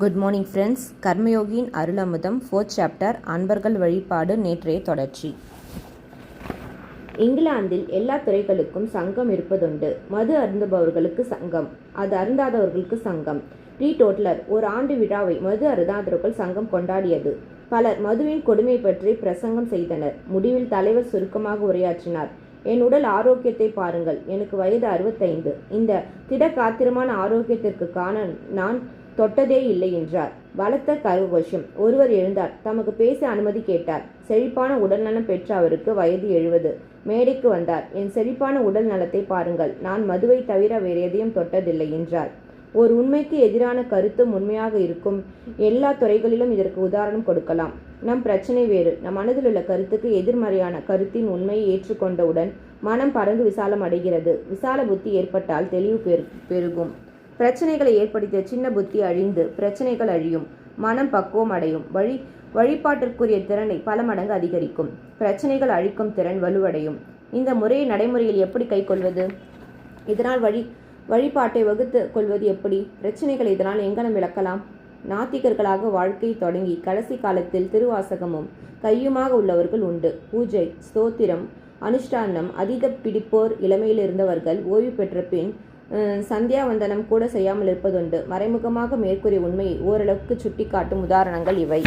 Good morning friends கர்மயோகியின் அருளமுதம் fourth chapter அன்பர்கள் வழிபாடு நேற்றைய தொடர்ச்சி. இங்கிலாந்தில் எல்லா துறைகளுக்கும் சங்கம் இருப்பதுண்டு. மது அருந்துபவர்களுக்கு சங்கம் அது அருந்தாதவர்களுக்கு சங்கம். ரீ டோட்லர் ஒரு ஆண்டு விழாவை மது அருந்தாதவர்கள் சங்கம் கொண்டாடியது. பலர் மதுவின் கொடுமை பற்றி பிரசங்கம் செய்தனர். முடிவில் தலைவர் சுருக்கமாக உரையாற்றினார். என் உடல் ஆரோக்கியத்தை பாருங்கள். எனக்கு வயது அறுபத்தைந்து. இந்த திட காத்திரமான ஆரோக்கியத்திற்கு காண நான் தொட்டதே இல்லை என்றார். பலத்த கரகோஷம். ஒருவர் எழுந்தார். தமக்கு பேச அனுமதி கேட்டார். செழிப்பான உடல்நலம் பெற்ற அவருக்கு வயது எழுபது. மேடைக்கு வந்தார். என் செழிப்பான உடல் நலத்தை பாருங்கள். நான் மதுவை தவிர வேறு எதையும் தொட்டதில்லை என்றார். ஒரு உண்மைக்கு எதிரான கருத்தும் உண்மையாக இருக்கும். எல்லா துறைகளிலும் இதற்கு உதாரணம் கொடுக்கலாம். நம் பிரச்சனை வேறு. நம் மனதில் உள்ள கருத்துக்கு எதிர்மறையான கருத்தின் உண்மையை ஏற்றுக்கொண்டவுடன் மனம் பறந்து விசாலம் அடைகிறது. விசால புத்தி ஏற்பட்டால் தெளிவு பெரு பெருகும். பிரச்சனைகளை ஏற்படுத்திய சின்ன புத்தி அழிந்து பிரச்சனைகள் அழியும். மனம் பக்குவம் அடையும். வழி வழிபாட்டிற்குரிய திறனை பல மடங்கு அதிகரிக்கும். பிரச்சனைகள் அழிக்கும் திறன் வலுவடையும். இந்த முறையை நடைமுறையில் எப்படி கைக்கொள்வது இதனால் வழி வழிபாட்டை வகுத்து கொள்வது எப்படி? பிரச்சனைகளை இதனால் எங்கனம் விளக்கலாம் நாத்திகர்களாக வாழ்க்கை தொடங்கி கடைசி காலத்தில் திருவாசகமும் கையுமாக உள்ளவர்கள் உண்டு. பூஜை ஸ்தோத்திரம் அனுஷ்டானம் அதீத பிடிப்போர் இளமையில் இருந்தவர்கள் ஓய்வு பெற்ற பின் சந்தியாவந்தனம் கூட செய்யாமல் இருப்பதுண்டு. மறைமுகமாக மேற்கூறிய உண்மையை ஓரளவுக்கு சுட்டிக்காட்டும் உதாரணங்கள் இவை.